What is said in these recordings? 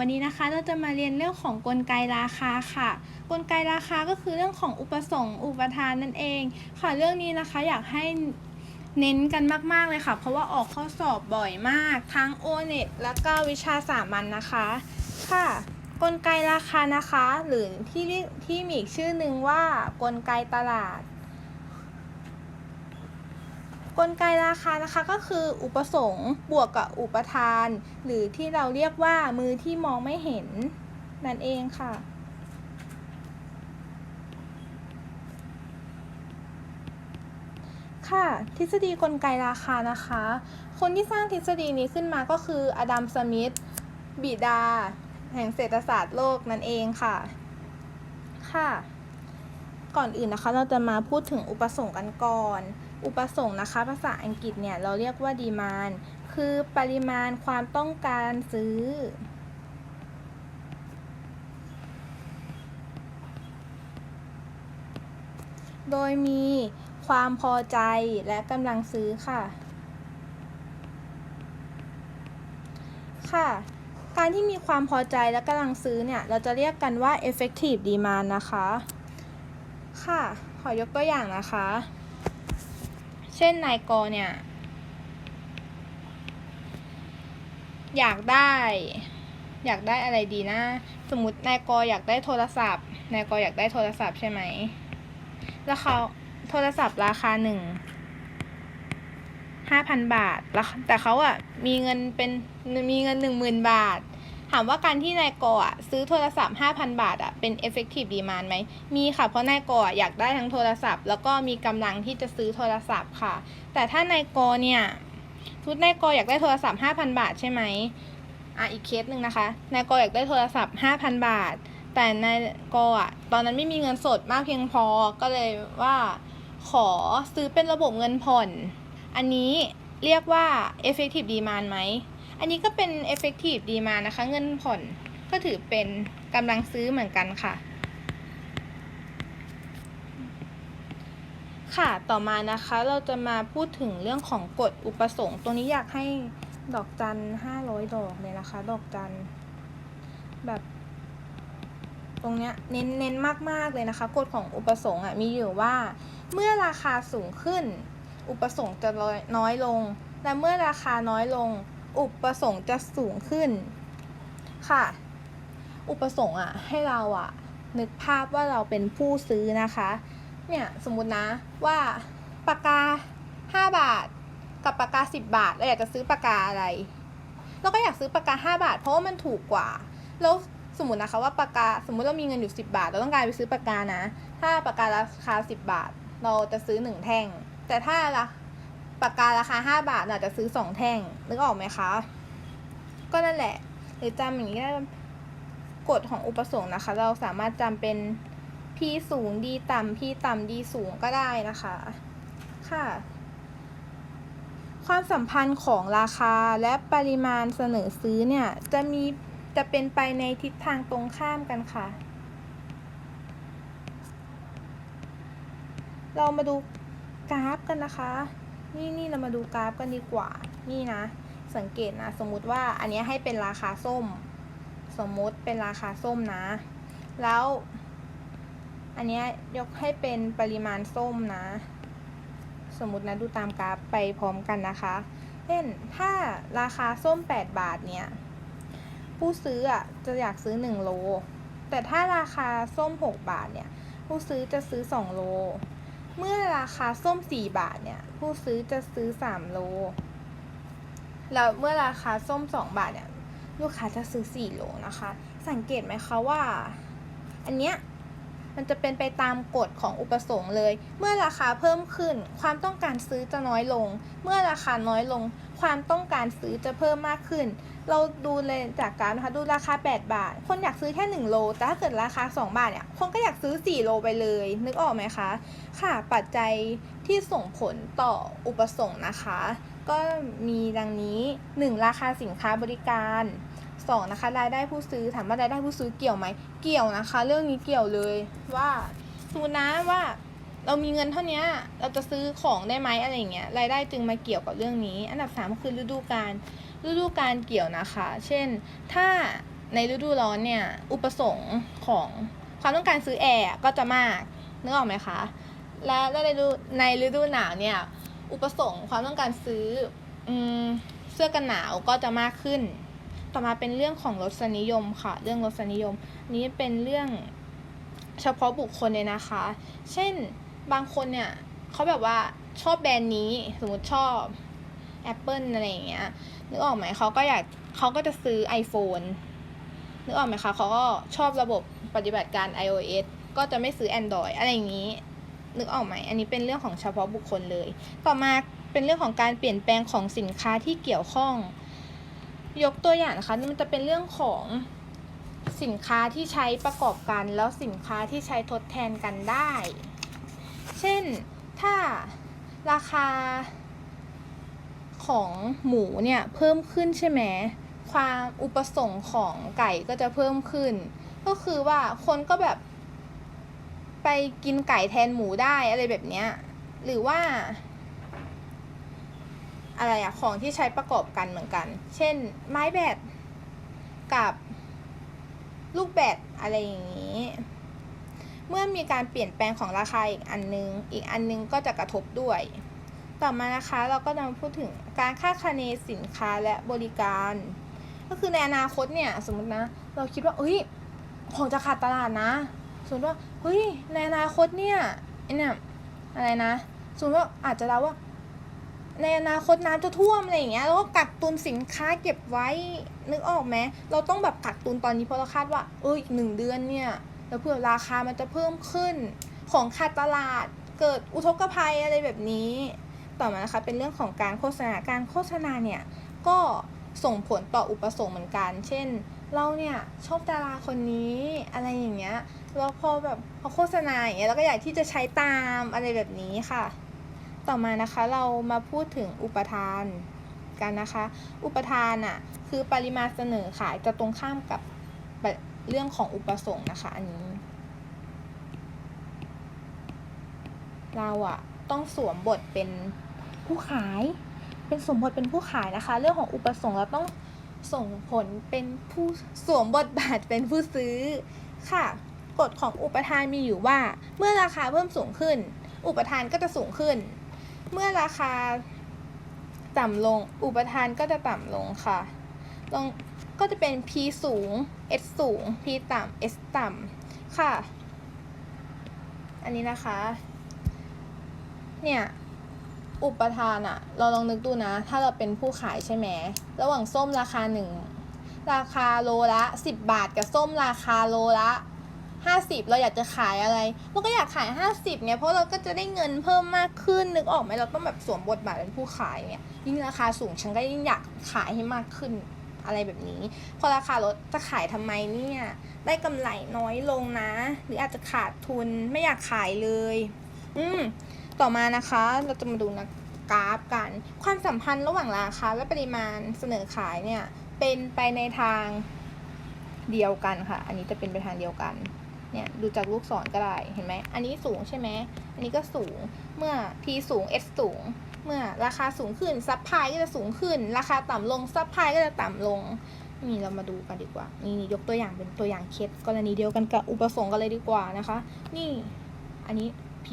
วันนี้นะคะเราจะมาเรียนเรื่องของกลไกราคาค่ะ กลไกราคาก็คือเรื่องของอุปสงค์อุปทานนั่นเอง ค่ะเรื่องนี้นะคะอยากให้เน้นกันมาก ๆ เลยค่ะ เพราะว่าออกข้อสอบบ่อยมาก ทั้งโอเน็ตและก็วิชาสามัญนนะคะ ค่ะ กลไกราคานะคะ หรือที่ที่มีอีกชื่อหนึ่งว่ากลไกตลาด กลไกราคานะคะก็คืออุปสงค์บวกกับอุปทาน หรือที่เราเรียกว่ามือที่มองไม่เห็นนั่นเองค่ะ ค่ะ ทฤษฎีกลไกราคานะคะ คนที่สร้างทฤษฎีนี้ขึ้นมาก็คืออดัมสมิธบิดา แห่งเศรษฐศาสตร์โลกนั่นเองค่ะ ค่ะ ก่อนอื่นนะคะเราจะมาพูดถึงอุปสงค์กันก่อน อุปสงค์นะคะ ภาษาอังกฤษเนี่ยเราเรียกว่า demand คือปริมาณความต้องการซื้อ โดยมีความพอใจและกำลังซื้อค่ะ ค่ะ การที่มีความพอใจและกำลังซื้อเนี่ย เราจะเรียกกันว่า effective demand นะคะ ค่ะ ขอยกตัวอย่างนะคะ เช่นนายกเนี่ย อยากได้ อยากได้อะไรดีนะ สมมตินายกอยากได้โทรศัพท์ นายกอยากได้โทรศัพท์ใช่ไหม แล้วเขาโทรศัพท์ราคาหนึ่งห้าพันบาทแล้วแต่เขาอะมีเงินเป็นมีเงินหนึ่งหมื่นบาท ถามว่าการที่นายกอะซื้อโทรศัพท์ 5,000 บาทอะเป็น effective demand ไหม มีค่ะ เพราะนายกอะอยากได้ทั้งโทรศัพท์ แล้วก็มีกำลังที่จะซื้อโทรศัพท์ค่ะ แต่ถ้านายกเนี่ยทุกนายกอยากได้โทรศัพท์ 5,000 บาทใช่ไหมอะอีกเคสหนึ่งนะคะ นายกอยากได้โทรศัพท์ 5,000 บาท แต่นายกอะตอนนั้นไม่มีเงินสดมากเพียงพอ ก็เลยว่าขอซื้อเป็นระบบเงินผ่อน อันนี้เรียกว่า effective demand ไหม อันนี้ก็เป็น effective demand นะคะ เงินผ่อนก็ถือเป็นกำลังซื้อเหมือนกันค่ะ ค่ะต่อมานะคะเราจะมาพูดถึงเรื่องของกฎอุปสงค์ ตรงนี้อยากให้ดอกจันห้าร้อยดอกเลยนะคะ ดอกจัน แบบ ตรงเนี้ยเน้นเน้นมาก ๆ เลยนะคะ กฎของอุปสงค์อะมีอยู่ว่า เมื่อราคาสูงขึ้น อุปสงค์จะน้อยลง และเมื่อราคาน้อยลง อุปสงค์จะสูงขึ้นค่ะ อุปสงค์อะให้เราอะนึกภาพว่าเราเป็นผู้ซื้อนะคะ เนี่ยสมมุตินะว่าปากกา 5 บาท กับปากกา 10 บาทเราอยากจะซื้อปากกาอะไร เราก็อยากซื้อปากกา 5 บาท เพราะว่ามันถูกกว่าแล้วสมมตินะคะว่าปากกาสมมุติเรามีเงินอยู่ 10 บาท เราต้องการไปซื้อปากกานะ ถ้าปากการาคา 10 บาท เราจะซื้อ 1 แท่ง แต่ถ้าละ ปากการาคา 5 บาทเราจะซื้อ 2 แท่ง นึกออกไหมคะ ก็นั่นแหละ หรือจำอย่างนี้ได้กฎของอุปสงค์นะคะ เราสามารถจำเป็น P สูง D ต่ำ P ต่ำ D สูงก็ได้นะคะ ค่ะ ความสัมพันธ์ของราคาและปริมาณเสนอซื้อเนี่ย จะมีจะเป็นไปในทิศทางตรงข้ามกันค่ะ เรามาดูกราฟกันนะคะ นี่นี่เรามาดูกราฟกันดีกว่า นี่นะ สังเกตนะ สมมุติว่าอันนี้ให้เป็นราคาส้ม สมมติเป็นราคาส้มนะ แล้ว อันนี้ยกให้เป็นปริมาณส้มนะ สมมตินะดูตามกราฟไปพร้อมกันนะคะ เช่น ถ้าราคาส้ม 8 บาทเนี่ย ผู้ซื้ออะจะอยากซื้อ 1 โล แต่ถ้าราคาส้ม 6 บาทเนี่ย ผู้ซื้อจะซื้อ 2 โล เมื่อราคาส้ม 4 บาทเนี่ย ผู้ซื้อจะซื้อ 3 โล แล้วเมื่อราคาส้ม 2 บาทเนี่ย ลูกค้าจะซื้อ 4 โลนะคะ สังเกตไหมคะว่า อันเนี้ยมันจะเป็นไปตามกฎของอุปสงค์เลย เมื่อราคาเพิ่มขึ้น ความต้องการซื้อจะน้อยลง เมื่อราคาน้อยลง ความต้องการซื้อจะเพิ่มมากขึ้น เราดูเลยจากการนะคะดูราคา 8 บาท คนอยากซื้อแค่ 1 โล แต่ถ้าเกิดราคา 2 บาทเนี่ย คนก็อยากซื้อ 4 โลไปเลย นึกออกไหมคะ ค่ะ ปัจจัยที่ส่งผลต่ออุปสงค์นะคะ ก็มีดังนี้ 1. ราคาสินค้าบริการสองนะคะรายได้ผู้ซื้อถามว่ารายได้ผู้ซื้อเกี่ยวไหมเกี่ยวนะคะ เรื่องนี้เกี่ยวเลยว่าสมมตินะว่า เรามีเงินเท่านี้เราจะซื้อของได้ไหมอะไรเงี้ยรายได้จึงมาเกี่ยวกับเรื่องนี้ อันดับสามคือฤดูกาลฤดูกาลเกี่ยวนะคะ เช่น ถ้าในฤดูร้อนเนี่ย อุปสงค์ของความต้องการซื้อแอร์ก็จะมากนึกออกไหมคะ และในฤดูในฤดูหนาวเนี่ย อุปสงค์ความต้องการซื้ออเสื้อกันหนาวก็จะมากขึ้น ต่อมาเป็นเรื่องของรสนิยมค่ะ เรื่องรสนิยม นี้เป็นเรื่องเฉพาะบุคคลเลยนะคะ เช่น บางคนเนี่ยเขาแบบว่าชอบแบรนด์นี้สมมติชอบ Apple อะไรอย่างเงี้ยนึกออกไหมเขาก็อยากเขาก็จะซื้อ iPhone นึกออกไหมคะเขาก็ชอบระบบปฏิบัติการ iOS ก็จะไม่ซื้อ Android อะไรอย่างนี้ นึกออกไหมอันนี้เป็นเรื่องของเฉพาะบุคคลเลย ต่อมาเป็นเรื่องของการเปลี่ยนแปลงของสินค้าที่เกี่ยวข้อง ยกตัวอย่างนะคะนี่มันจะเป็นเรื่องของสินค้าที่ใช้ประกอบกัน แล้วสินค้าที่ใช้ทดแทนกันได้ เช่นถ้าราคาของหมูเนี่ยเพิ่มขึ้นใช่ไหมความอุปสงค์ของไก่ก็จะเพิ่มขึ้น ก็คือว่าคนก็แบบ ไปกินไก่แทนหมูได้อะไรแบบเนี้ยหรือว่า อะไรอะของที่ใช้ประกอบกันเหมือนกัน เช่น ไม้แบตกับลูกแบตอะไรอย่างนี้ เมื่อมีการเปลี่ยนแปลงของราคาอีกอันนึง อีกอันนึงก็จะกระทบด้วย ต่อมานะคะเราก็จะมาพูดถึงการคาดคะเนสินค้าและบริการ ก็คือในอนาคตเนี่ยสมมตินะ เราคิดว่าเอ้ยของจะขาดตลาดนะสมมติว่าเฮ้ยในอนาคตเนี่ยเนี่ยอะไรนะสมมติว่าอาจจะเล่าว่า ในอนาคตน้ำจะท่วมอะไรอย่างเงี้ยแล้วก็กักตุนสินค้าเก็บไว้นึกออกไหมเราต้องแบบกักตุนตอนนี้เพราะเราคาดว่าเอออีกหนึ่งเดือนเนี่ย แล้วเผื่อราคามันจะเพิ่มขึ้น ของขาดตลาด เกิดอุทกภัยอะไรแบบนี้ ต่อมานะคะเป็นเรื่องของการโฆษณา การโฆษณาเนี่ยก็ส่งผลต่ออุปสงค์เหมือนกัน เช่น เราเนี่ยชอบดาราคนนี้อะไรอย่างเงี้ย แล้วพอแบบพอโฆษณาอย่างเงี้ยเราก็อยากที่จะใช้ตามอะไรแบบนี้ค่ะ ต่อมานะคะเรามาพูดถึงอุปทานกันนะคะ อุปทานอะคือปริมาณเสนอขายจะตรงข้ามกับ เรื่องของอุปสงค์นะคะ อันนี้ เราอะต้องสวมบทเป็นผู้ขาย เป็นสวมบทเป็นผู้ขายนะคะ เรื่องของอุปสงค์เราต้องส่งผลเป็นผู้สวมบทบาทเป็นผู้ซื้อค่ะกฎของอุปทานมีอยู่ว่า เมื่อราคาเพิ่มสูงขึ้น อุปทานก็จะสูงขึ้น เมื่อราคาต่ำลงอุปทานก็จะต่ำลงค่ะลอง ก็จะเป็น P สูง S สูง P ต่ำ S ต่ำค่ะ อันนี้นะคะ เนี่ยอุปทานอะเราลองนึกดูนะ ถ้าเราเป็นผู้ขายใช่ไหมระหว่างส้มราคาหนึ่งราคาโลละสิบบาทกับส้มราคาโลละห้าสิบเราอยากจะขายอะไรเราก็อยากขายห้าสิบเนี่ยเพราะเราก็จะได้เงินเพิ่มมากขึ้นนึกออกไหมเราต้องแบบสวมบทบาทเป็นผู้ขายเนี่ยยิ่งราคาสูงฉันก็ยิ่งอยากขายให้มากขึ้น อะไรแบบนี้ พอราคาลดจะขายทำไมเนี่ย ได้กำไรน้อยลงนะ หรืออาจจะขาดทุนไม่อยากขายเลย อืมต่อมานะคะ เราจะมาดูนะกราฟกัน ความสัมพันธ์ระหว่างราคาและปริมาณเสนอขายเนี่ย เป็นไปในทางเดียวกันค่ะ อันนี้จะเป็นไปทางเดียวกัน เนี่ย ดูจากลูกศรก็ได้ เห็นไหม อันนี้สูงใช่ไหม อันนี้ก็สูง เมื่อ P สูง S สูง เมื่อราคาสูงขึ้นซัพพลายก็จะสูงขึ้น ราคาต่ำลงซัพพลายก็จะต่ำลงนี่เรามาดูกันดีกว่า นี่ยกตัวอย่างเป็นตัวอย่างเคสกรณีเดียวกันกับอุปสงค์กันเลยดีกว่านะคะ นี่อันนี้ P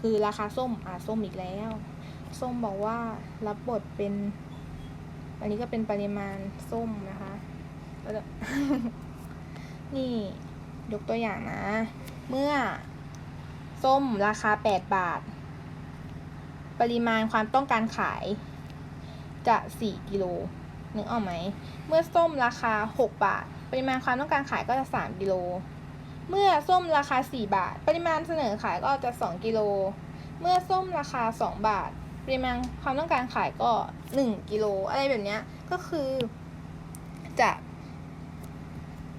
คือราคาส้มอ่าส้มอีกแล้ว ส้มบอกว่ารับบทเป็น อันนี้ก็เป็นปริมาณส้มนะคะนี่ยกตัวอย่างนะ เมื่อส้มราคา 8 บาท ปริมาณความต้องการขายจะ4กิโลนึกออกไหม เมื่อส้มราคา 6 บาท ปริมาณความต้องการขายก็จะ 3 กิโล เมื่อส้มราคา 4 บาท ปริมาณเสนอขายก็จะ 2 กิโล เมื่อส้มราคา 2 บาท ปริมาณความต้องการขายก็ 1 กิโล อะไรแบบนี้ก็คือ จะ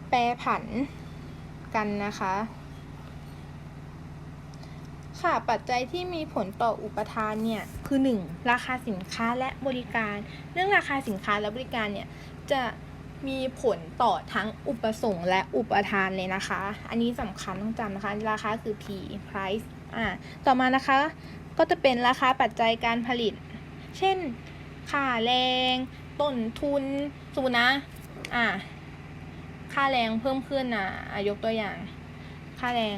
แปรผันกันนะคะ ค่ะปัจจัยที่มีผลต่ออุปทานเนี่ยคือ 1. ราคาสินค้าและบริการ เรื่องราคาสินค้าและบริการเนี่ยจะมีผลต่อทั้งอุปสงค์และอุปทานเลยนะคะ อันนี้สำคัญต้องจำนะคะ ราคาคือ P price อ่าต่อมานะคะก็จะเป็นราคาปัจจัยการผลิต เช่นค่าแรงต้นทุนสมมุตินะอ่าค่าแรงเพิ่มขึ้นอะอะยกตัวอย่าง ค่าแรง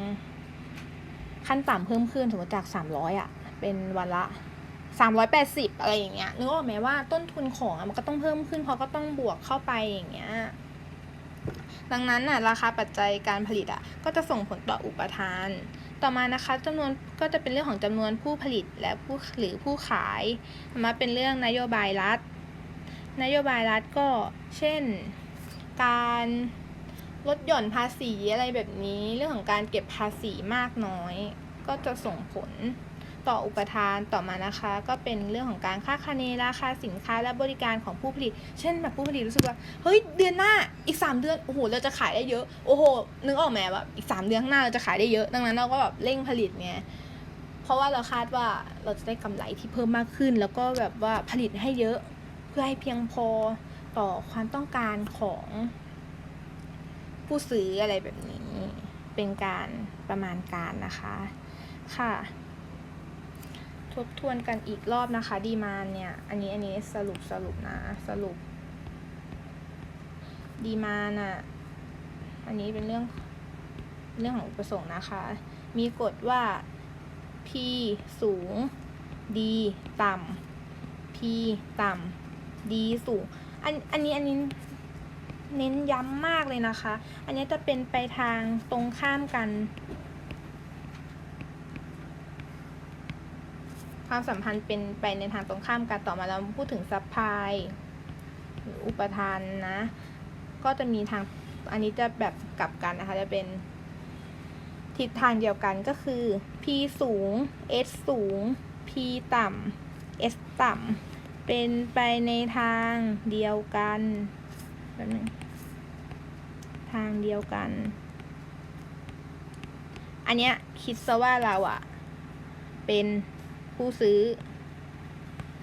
ขั้นต่ำเพิ่มขึ้นสมมติจากสามร้อยอะ เป็นวันละสามร้อะไรอย่างเงี้ยนึกออกไหมว่าต้นทุนของอะมันก็ต้องเพิ่มขึ้นเพราะก็ต้องบวกเข้าไปอย่างเงี้ยดังนั้นน่ะราคาปัจจัยการผลิตอะก็จะส่งผลต่ออุปทาน ต่อมานะคะจำนวนก็จะเป็นเรื่องของจำนวนผู้ผลิตและผู้หรือผู้ขาย มาเป็นเรื่องนโยบายรัฐ นโยบายรัฐก็เช่น การ ลดหย่อนภาษีอะไรแบบนี้ เรื่องของการเก็บภาษีมากน้อย ก็จะส่งผลต่ออุปทานต่อมานะคะ ก็เป็นเรื่องของการค่าคะเนราคาสินค้าและบริการของผู้ผลิต เช่นแบบผู้ผลิตรู้สึกว่าเฮ้ยเดือนหน้าอีก 3 เดือนโอ้โหเราจะขายได้เยอะโอ้โหนึกออกไหมว่าอีก 3 เดือนข้างหน้าเราจะขายได้เยอะ ดังนั้นเราก็แบบเร่งผลิตไงเพราะว่าเราคาดว่าเราจะได้กำไรที่เพิ่มมากขึ้น แล้วก็แบบว่าผลิตให้เยอะเพื่อให้เพียงพอต่อความต้องการของ ผู้ซื้ออะไรแบบนี้ เป็นการประมาณการนะคะค่ะ ทบทวนกันอีกรอบนะคะ ดีมานเนี่ย อันนี้อันนี้สรุปสรุปนะ สรุป ดีมานอะ อันนี้เป็นเรื่องเรื่องของอุปสงค์นะคะ มีกฎว่า P สูง D ต่ำ P ต่ำ D สูง อันอันนี้อันนี้ เน้นย้ำมากเลยนะคะ อันนี้จะเป็นไปทางตรงข้ามกัน ความสัมพันธ์เป็นไปในทางตรงข้ามกันต่อมาเราพูดถึงซัพพลายหรืออุปทานนะ ก็จะมีทางอันนี้จะแบบกลับกันนะคะ จะเป็นทิศทางเดียวกันก็คือ P สูง S สูง P ต่ำ S ต่ำเป็นไปในทางเดียวกัน แบบนึงทางเดียวกัน อันเนี้ยคิดซะว่าเราอะเป็นผู้ซื้อ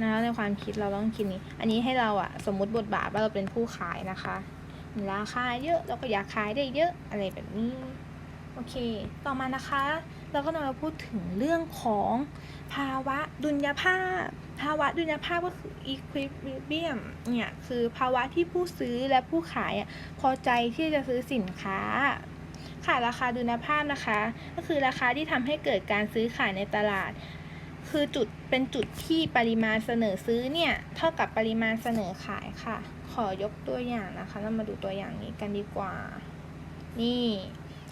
นะในความคิดเราต้องคิดนี้ อันนี้ให้เราอะสมมุติบทบาทว่าเราเป็นผู้ขายนะคะมีราคาเยอะเราก็อยากขายได้เยอะอะไรแบบนี้ โอเค ต่อมานะคะ เราก็มาพูดถึงเรื่องของภาวะดุลยภาพ ภาวะดุลยภาพก็คือ equilibrium เนี่ยคือภาวะที่ผู้ซื้อและผู้ขายอะพอใจที่จะซื้อสินค้าค่ะราคาดุลยภาพนะคะ ก็คือราคาที่ทำให้เกิดการซื้อขายในตลาด คือจุดเป็นจุดที่ปริมาณเสนอซื้อเนี่ยเท่ากับปริมาณเสนอขายค่ะ ขอยกตัวอย่างนะคะ เรามาดูตัวอย่างนี้กันดีกว่า นี่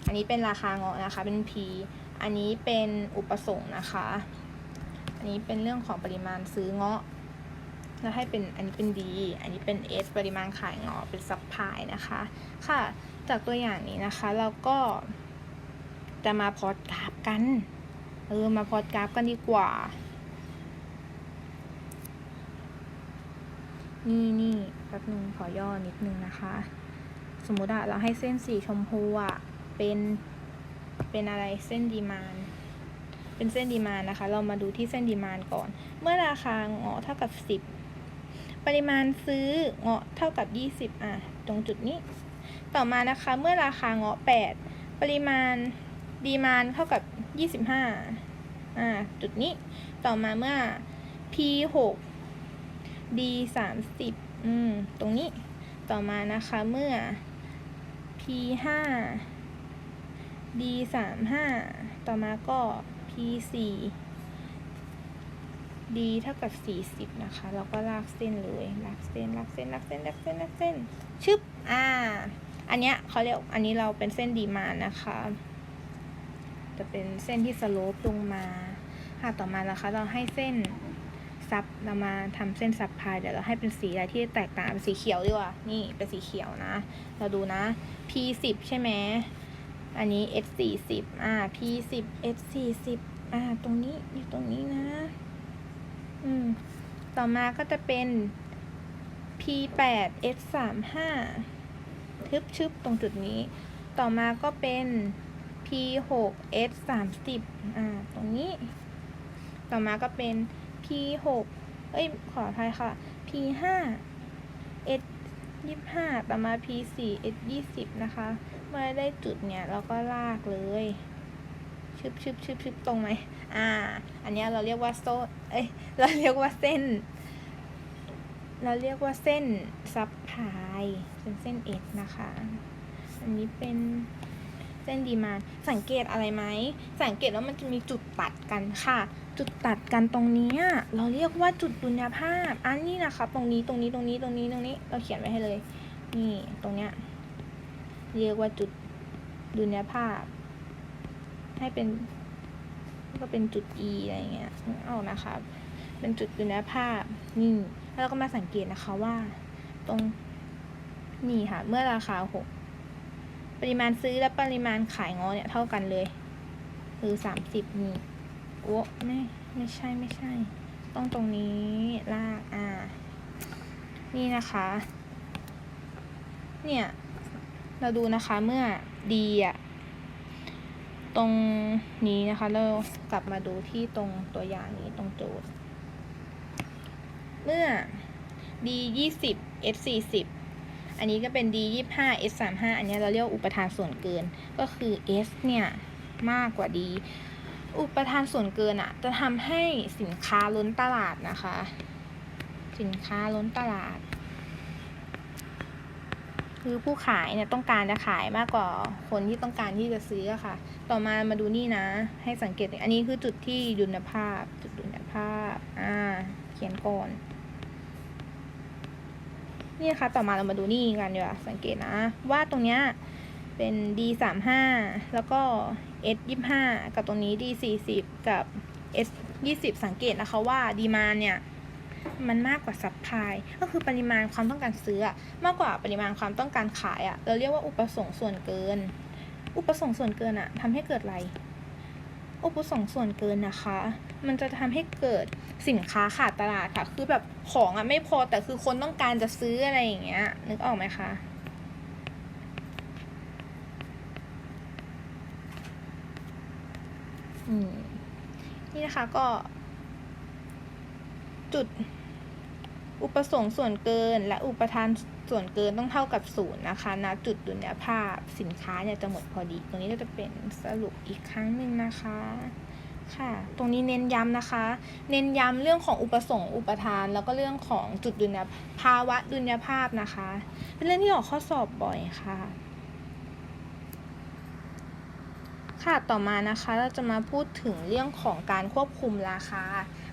อันนี้เป็นราคาเงาะนะคะเป็น P อันนี้เป็นอุปสงค์นะคะ อันนี้เป็นเรื่องของปริมาณซื้อเงาะ แล้วให้เป็นอันนี้เป็น D อันนี้เป็น S ปริมาณขายเงาะเป็นซัพพลายนะคะ ค่ะ จากตัวอย่างนี้นะคะเราก็จะมาพอร์ตกราฟกัน เออ มาพอร์ตกราฟกันดีกว่า นี่นี่แป๊บนึงขอย่อนิดนึงนะคะ สมมติอะเราให้เส้นสีชมพูอะเป็น เป็นอะไรเส้นดีมานเป็นเส้นดีมานนะคะ เรามาดูที่เส้นดีมานก่อน เมื่อราคาเงาะเท่ากับ 10 ปริมาณซื้อเงาะเท่ากับ 20 อะ ตรงจุดนี้ ต่อมานะคะ เมื่อราคาเงาะ8 ปริมาณดีมานเท่ากับ 25 อ่า จุดนี้ ต่อมาเมื่อ P 6 D 30อืม ตรงนี้ ต่อมานะคะ เมื่อ P 5 D 35ต่อมาก็ P 4 D เท่ากับ 40 นะคะ เราก็ลากเส้นเลย ลากเส้น ลากเส้น ลากเส้น ลากเส้น ลากเส้น ชึบ อ่า อันเนี้ยเขาเรียก อันนี้เราเป็นเส้นดีมานะคะ จะเป็นเส้นที่สโลปลงมา ค่ะ ต่อมานะคะ เราให้เส้นซับ เรามาทำเส้นซับพายเดี๋ยวเราให้เป็นสีอะไรที่แตกต่างเป็นสีเขียวดีกว่า นี่ เป็นสีเขียวนะ เราดูนะ P 10ใช่ไหม อันนี้ S 40อ่า P 10 S 40อ่า ตรงนี้อยู่ตรงนี้นะ อืม ต่อมาก็จะเป็น P 8 S 35ทึบชึบตรงจุดนี้ ต่อมาก็เป็น P 6 S 30อ่า ตรงนี้ ต่อมาก็เป็น P 6เอ้ย ขออภัยค่ะ P 5 S 25 ต่อมา P 4 S 20นะคะ เมื่อได้จุดเนี่ยเราก็ลากเลยชึบชึบชึบชึบตรงไหมอ่า อันนี้เราเรียกว่าโซ่เอ้ยเราเรียกว่าเส้น เราเรียกว่าเส้นซับพายเป็นเส้นเอ็นะคะ อันนี้เป็นเส้นดีมานสังเกตอะไรไหม สังเกตว่ามันจะมีจุดตัดกันค่ะ จุดตัดกันตรงนี้เราเรียกว่าจุดดุลยภาพ อันนี้นะคะ ตรงนี้ตรงนี้ตรงนี้ตรงนี้ตรงนี้ เราเขียนไว้ให้เลย นี่ตรงเนี้ย เรียกว่าจุดดุลยภาพ ให้เป็น ก็เป็นจุด E อะไรเงี้ยนึกออกนะคะเป็นจุดดุลยภาพนี่แล้วเราก็มาสังเกตนะคะว่า ตรงนี่ค่ะ เมื่อราคาหกปริมาณซื้อและปริมาณขายงอเนี่ยเท่ากันเลย คือสามสิบนี่โอ้ไม่ไม่ใช่ไม่ใช่ ต้องตรงนี้ลากอ่า นี่นะคะ เนี่ย เราดูนะคะเมื่อดีอะตรงนี้นะคะเรากลับมาดูที่ตรงตัวอย่างนี้ตรงโจทย์ เมื่อ d ยี่สิบ f สี่สิบอันนี้ก็เป็น d ยี่ห้า s สามห้าอันนี้เราเรียกอุปทานส่วนเกิน ก็คือ s เนี่ยมากกว่า d อุปทานส่วนเกินอะจะทำให้สินค้าล้นตลาดนะคะ สินค้าล้นตลาด คือผู้ขายเนี่ยต้องการจะขายมากกว่าคนที่ต้องการที่จะซื้อะค่ะ ต่อมามาดูนี่นะ ให้สังเกต อันนี้คือจุดที่ดุลภาพ จุดดุลภาพ อ่า เขียนก่อนนี่นะคะต่อมาเรามาดูนี่กันดีกว่าสังเกตนะ ว่าตรงเนี้ยเป็น d สามห้าแล้วก็ s ยี่ห้ากับตรงนี้ d สี่สิบกับ s ยี่สิบสังเกตนะคะว่าดีมาเนี่ย มันมากกว่าซัพพลายก็คือปริมาณความต้องการซื้ออะมากกว่าปริมาณความต้องการขายอะเราเรียกว่าอุปสงค์ส่วนเกิน อุปสงค์ส่วนเกินอะทำให้เกิดอะไร อุปสงค์ส่วนเกินนะคะ มันจะทำให้เกิดสินค้าขาดตลาดค่ะ คือแบบของอะไม่พอแต่คือคนต้องการจะซื้ออะไรอย่างเงี้ยนึกออกไหมคะอืมนี่นะคะก็ จุดอุปสงค์ส่วนเกิน และอุปทานส่วนเกินต้องเท่ากับศูนย์นะคะณจุดดุลยภาพสินค้าเนี่ยจะหมดพอดี ตรงนี้ก็จะเป็นสรุปอีกครั้งหนึ่งนะคะค่ะ ตรงนี้เน้นย้ำนะคะ เน้นย้ำเรื่องของอุปสงค์อุปทาน แล้วก็เรื่องของจุดดุลยภาวะดุลยภาพนะคะ เป็นเรื่องที่ออกข้อสอบบ่อยค่ะ ค่ะ ต่อมานะคะเราจะมาพูดถึงเรื่องของการควบคุมราคา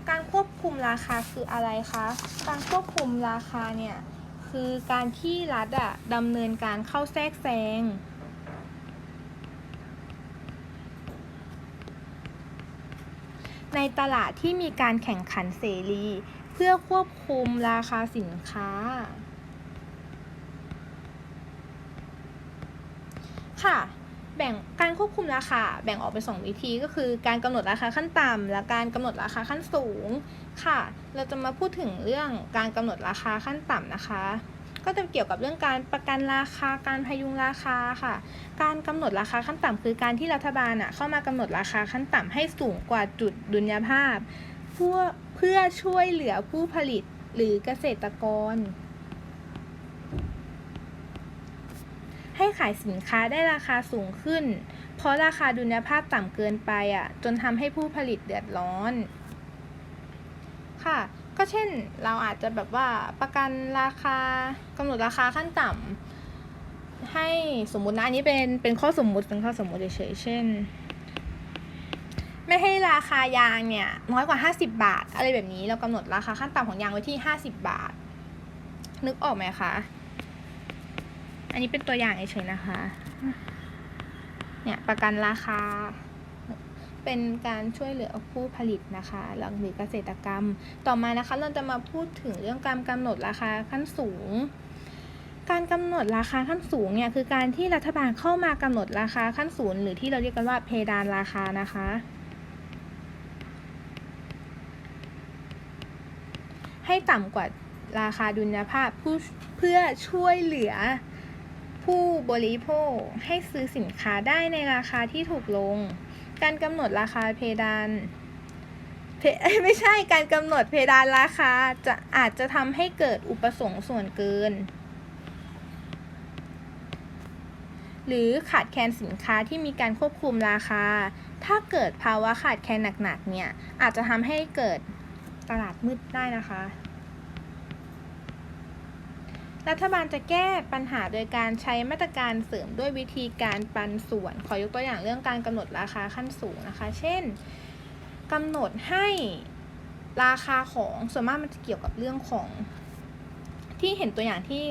การควบคุมราคาคืออะไรคะ การควบคุมราคาเนี่ยคือการที่รัฐอะดำเนินการเข้าแทรกแซงในตลาดที่มีการแข่งขันเสรี เพื่อควบคุมราคาสินค้า ค่ะ แบ่งการควบคุมราคาแบ่งออกเป็นสองวิธีก็คือการกำหนดราคาขั้นต่ำและการกำหนดราคาขั้นสูงค่ะ เราจะมาพูดถึงเรื่องการกำหนดราคาขั้นต่ำนะคะ ก็จะเกี่ยวกับเรื่องการประกันราคาการพยุงราคาค่ะ การกำหนดราคาขั้นต่ำคือการที่รัฐบาลอะเข้ามากำหนดราคาขั้นต่ำให้สูงกว่าจุดดุลยภาพเพื่อเพื่อช่วยเหลือผู้ผลิตหรือเกษตรกร ให้ขายสินค้าได้ราคาสูงขึ้น เพราะราคาดุลยภาพต่ำเกินไปอะ จนทำให้ผู้ผลิตเดือดร้อน ค่ะ ก็เช่นเราอาจจะแบบว่าประกันราคากำหนดราคาขั้นต่ำให้สมมตินะอันนี้เป็นเป็นข้อสมมติเป็นข้อสมมติเฉยๆเช่น ไม่ให้ราคายางเนี่ยน้อยกว่า 50 บาท อะไรแบบนี้เรากำหนดราคาขั้นต่ำของยางไว้ที่ 50 บาท นึกออกไหมคะ อันนี้เป็นตัวอย่างเฉยๆนะคะ เนี่ยประกันราคา เป็นการช่วยเหลือผู้ผลิตนะคะหรือเกษตรกรรม ต่อมานะคะเราจะมาพูดถึงเรื่องการกำหนดราคาขั้นสูงการกำหนดราคาขั้นสูงเนี่ยคือการที่รัฐบาลเข้ามากำหนดราคาขั้นสูงหรือที่เราเรียกกันว่าเพดานราคานะคะ ให้ต่ำกว่าราคาดุลยภาพเพื่อช่วยเหลือ ผู้บริโภคให้ซื้อสินค้าได้ในราคาที่ถูกลง การกำหนดราคาเพดานเไม่ใช่การกำหนดเพดานราคาจะอาจจะทำให้เกิดอุปสงค์ส่วนเกิน หรือขาดแคลนสินค้าที่มีการควบคุมราคา ถ้าเกิดภาวะขาดแคลนหนักๆเนี่ยอาจจะทำให้เกิดตลาดมืดได้นะคะ รัฐบาลจะแก้ปัญหาโดยการใช้มาตรการเสริมด้วยวิธีการปันส่วน ขอยกตัวอย่างเรื่องการกำหนดราคาขั้นสูงนะคะ เช่นกำหนดให้ราคาของส่วนมากมันจะเกี่ยวกับเรื่องของ ที่เห็นตัวอย่างที่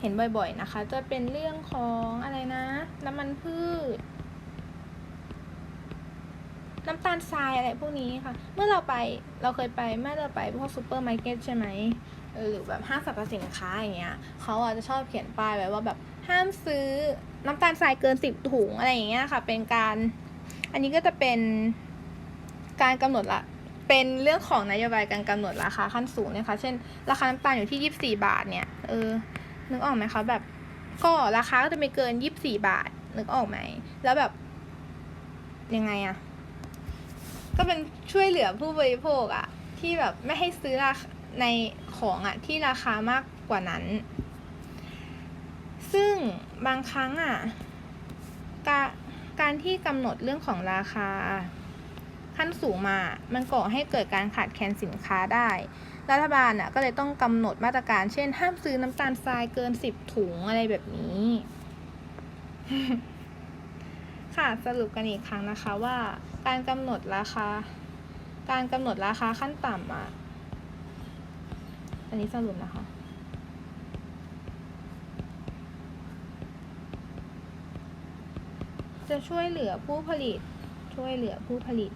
เห็นบ่อยๆนะคะ จะเป็นเรื่องของอะไรนะน้ำมันพืชน้ำตาลทรายอะไรพวกนี้ค่ะ เมื่อเราไปเราเคยไปเมื่อเราไปพวกซูเปอร์มาร์เก็ตใช่ไหม หรือแบบห้างสรรพสินค้าอย่างเงี้ยเขาอาจจะชอบเขียนป้ายไว้ว่าแบบห้ามซื้อน้ำตาลทรายเกินสิบถุงอะไรอย่างเงี้ยค่ะ เป็นการ อันนี้ก็จะเป็นการกำหนดละเป็นเรื่องของนโยบายการกำหนดราคาขั้นสูงนะคะ เช่น ราคาน้ำตาลอยู่ที่ยี่สิบสี่บาทเนี่ย เออ นึกออกไหมคะแบบ ก็ราคาก็จะไม่เกินยี่สิบสี่บาท นึกออกไหม แล้วแบบ ยังไงอะ ก็เป็นช่วยเหลือผู้บริโภคอะที่แบบไม่ให้ซื้อราคา ในของอะที่ราคามากกว่านั้น ซึ่งบางครั้งอะการการที่กำหนดเรื่องของราคาขั้นสูงมา มันก่อให้เกิดการขาดแคลนสินค้าได้ รัฐบาลอะก็เลยต้องกำหนดมาตรการ เช่น ห้ามซื้อน้ำตาลทรายเกินสิบถุงอะไรแบบนี้ ค่ะสรุปกันอีกครั้งนะคะว่า การกำหนดราคา การกำหนดราคาขั้นต่ำอะ อันนี้สรุปนะคะ จะช่วยเหลือผู้ผลิต ช่วยเหลือผู้ผลิต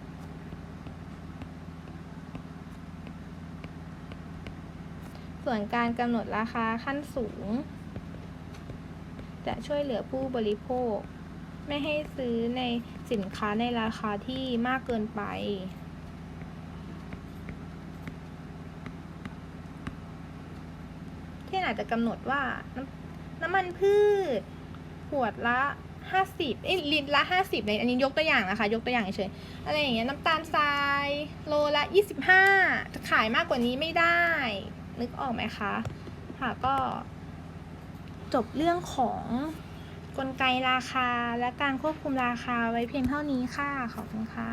ส่วนการกำหนดราคาขั้นสูง จะช่วยเหลือผู้บริโภค ไม่ให้ซื้อในสินค้าในราคาที่มากเกินไป ที่ อาจจะกำหนดว่าน้ำน้ำมันพืช ขวดละห้าสิบเอ้ยลิตรละห้าสิบเลยอันนี้ยกตัวอย่างนะคะ ยกตัวอย่างเฉยๆอะไรอย่างเงี้ยน้ำตาลทราย โลละยี่สิบห้าจะขายมากกว่านี้ไม่ได้ นึกออกไหมคะ ค่ะก็จบเรื่องของกลไกราคาและการควบคุมราคาไว้เพียงเท่านี้ค่ะ ขอบคุณค่ะ